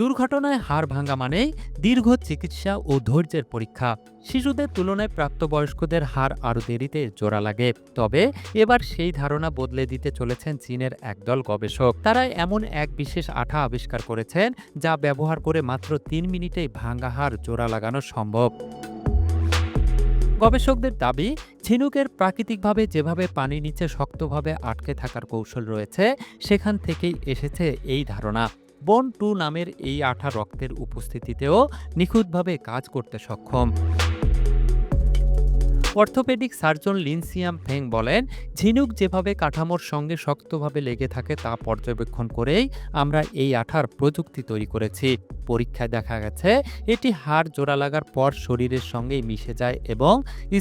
দুর্ঘটনায় হাড় ভাঙা মানেই দীর্ঘ চিকিৎসা ও ধৈর্যের পরীক্ষা। শিশুদের তুলনায় প্রাপ্তবয়স্কদের হার আরও দেরিতে জোড়া লাগে। তবে এবার সেই ধারণা বদলে দিতে চলেছেন চীনের একদল গবেষক। তারা এমন এক বিশেষ আঠা আবিষ্কার করেছেন যা ব্যবহার করে মাত্র তিন মিনিটেই ভাঙ্গা হাড় জোড়া লাগানো সম্ভব। গবেষকদের দাবি, ঝিনুকের প্রাকৃতিকভাবে যেভাবে পানির নিচে শক্তভাবে আটকে থাকার কৌশল রয়েছে, সেখান থেকেই এসেছে এই ধারণা। বোন টু নামের এই আঠা রক্তের উপস্থিতিতেও নিখুঁতভাবে কাজ করতে সক্ষম। অর্থোপেডিক সার্জন লিনসিয়াম ফেং বলেন, ঝিনুক যেভাবে কাঠামোর সঙ্গে শক্তভাবে লেগে থাকে তা পর্যবেক্ষণ করেই আমরা এই আঠার প্রযুক্তি তৈরি করেছি। পরীক্ষায় দেখা গেছে, এটি হাড় জোড়া লাগার পর শরীরের সঙ্গেই মিশে যায় এবং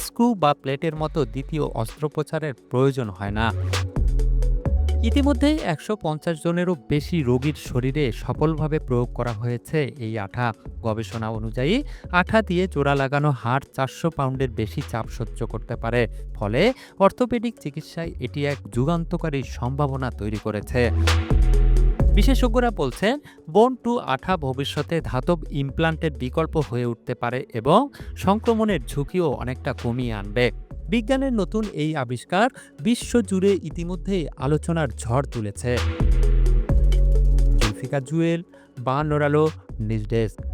স্ক্রু বা প্লেটের মতো দ্বিতীয় অস্ত্রোপচারের প্রয়োজন হয় না। ইতিমধ্যেই একশো পঞ্চাশ জনেরও বেশি রোগীর শরীরে সফলভাবে প্রয়োগ করা হয়েছে এই আঠা। গবেষণা অনুযায়ী আঠা দিয়ে জোড়া লাগানো হাড় চারশো পাউন্ডের বেশি চাপ সহ্য করতে পারে। ফলে অর্থোপেডিক চিকিৎসায় এটি এক যুগান্তকারী সম্ভাবনা তৈরি করেছে। বিশেষজ্ঞরা বলছেন, বোন টু আঠা ভবিষ্যতে ধাতব ইমপ্লান্টের বিকল্প হয়ে উঠতে পারে এবং সংক্রমণের ঝুঁকিও অনেকটা কমিয়ে আনবে। বিজ্ঞানের নতুন এই আবিষ্কার বিশ্বজুড়ে ইতিমধ্যেই আলোচনার ঝড় তুলেছে। জুলফিকা জুয়েল বান নোরালো নিউজ ডেস্ক।